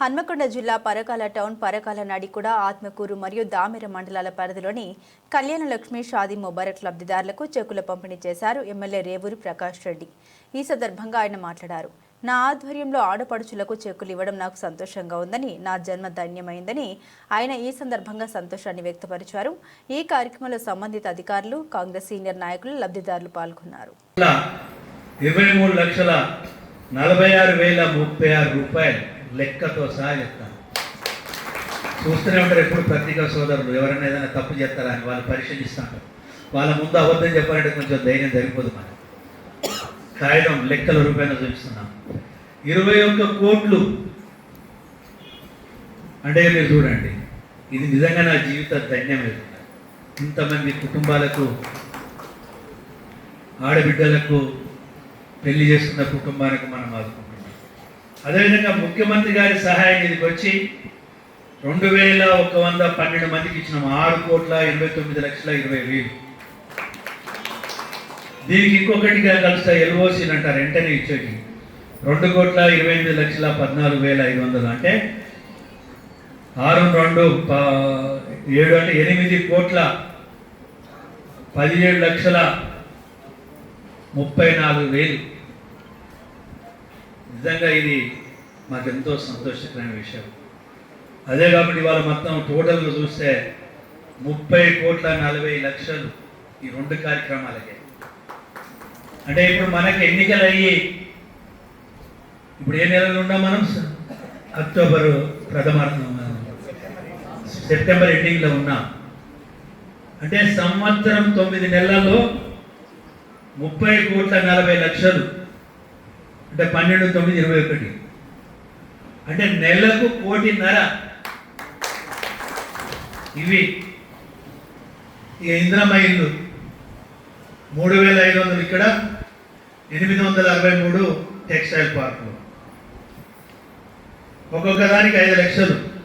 హన్మకొండ జిల్లా పరకాల టౌన్ పరకాల నడికుడ ఆత్మకూరు మరియు దామెర మండలాల పరిధిలోని కళ్యాణ లక్ష్మి షాదీ ముబారక్ లబ్ధిదారులకు చెక్కుల పంపిణీ చేశారు ఎమ్మెల్యే రేవూరి ప్రకాష్ రెడ్డి. ఈ సందర్భంగా ఆయన మాట్లాడారు. నా ఆధ్వర్యంలో ఆడపడుచులకు చెక్కులు ఇవ్వడం నాకు సంతోషంగా ఉందని నా జన్మ ధన్యమైందని ఆయన ఈ సందర్భంగా సంతోషాన్ని వ్యక్తపరిచారు. ఈ కార్యక్రమంలో సంబంధిత అధికారులు కాంగ్రెస్ సీనియర్ నాయకులు లబ్ధిదారులు పాల్గొన్నారు. ఇరవై మూడు లక్షల నలభై ఆరు వేల ముప్పై ఆరు రూపాయలు లెక్కతో సహా చెప్తాను. చూస్తూనే ఉంటారు ఎప్పుడు పత్రికా సోదరులు ఎవరైనా ఏదైనా తప్పు చేస్తారా అని వాళ్ళు పరిశీలిస్తాను వాళ్ళ ముందు అబద్ధం చెప్పాలంటే కొంచెం ధైర్యం జరిగిపోదు మరి కాగితం లెక్కల రూపాయన చూపిస్తున్నాం. ఇరవై ఒక్క కోట్లు. అంటే మీరు చూడండి ఇది నిజంగా నా జీవిత ధన్యమే ఇంతమంది కుటుంబాలకు ఆడబిడ్డలకు పెళ్ళి చేసుకున్న కుటుంబానికి మనం ఆదుకుంటాం అదేవిధంగా ముఖ్యమంత్రి గారి సహాయ నిధికి వచ్చి రెండు వేల ఒక వంద పన్నెండు మందికి ఇచ్చిన. ఆరు కోట్ల ఇరవై తొమ్మిది లక్షల ఇరవై వేలు. దీనికి ఇంకొకటిగా కలుస్తా ఎల్ఓసీని అంటారు. వెంటనే ఇచ్చేది రెండు కోట్ల ఇరవై ఎనిమిది లక్షల పద్నాలుగు వేల ఐదు వందలు. అంటే ఆరు రెండు ఏడు అంటే ఎనిమిది కోట్ల పదిహేడు లక్షల ముప్పై నాలుగు వేలు. నిజంగా ఇది మాకెంతో సంతోషకరమైన విషయం. అదే కాబట్టి ఇవాళ మొత్తం టోటల్గా చూస్తే ముప్పై కోట్ల నలభై లక్షలు ఈ రెండు కార్యక్రమాలకే. అంటే ఇప్పుడు మనకి ఎన్నికలు అయ్యి ఇప్పుడు ఏ నెలలో ఉన్నాం మనం? అక్టోబరు ప్రథమార్థం సెప్టెంబర్ ఎండింగ్లో ఉన్నాం. అంటే సంవత్సరం తొమ్మిది నెలల్లో ముప్పై కోట్ల నలభై లక్షలు అంటే పన్నెండు తొమ్మిది ఇరవై ఒకటి. అంటే నెలకు కోటిన్నర. ఇవి ఈ ఇంద్రమ్మ మూడు వేల ఐదు వందలు ఇక్కడ ఎనిమిది వందల అరవై మూడు టెక్స్టైల్ పార్కులు. ఒక్కొక్క దానికి ఐదు లక్షలు.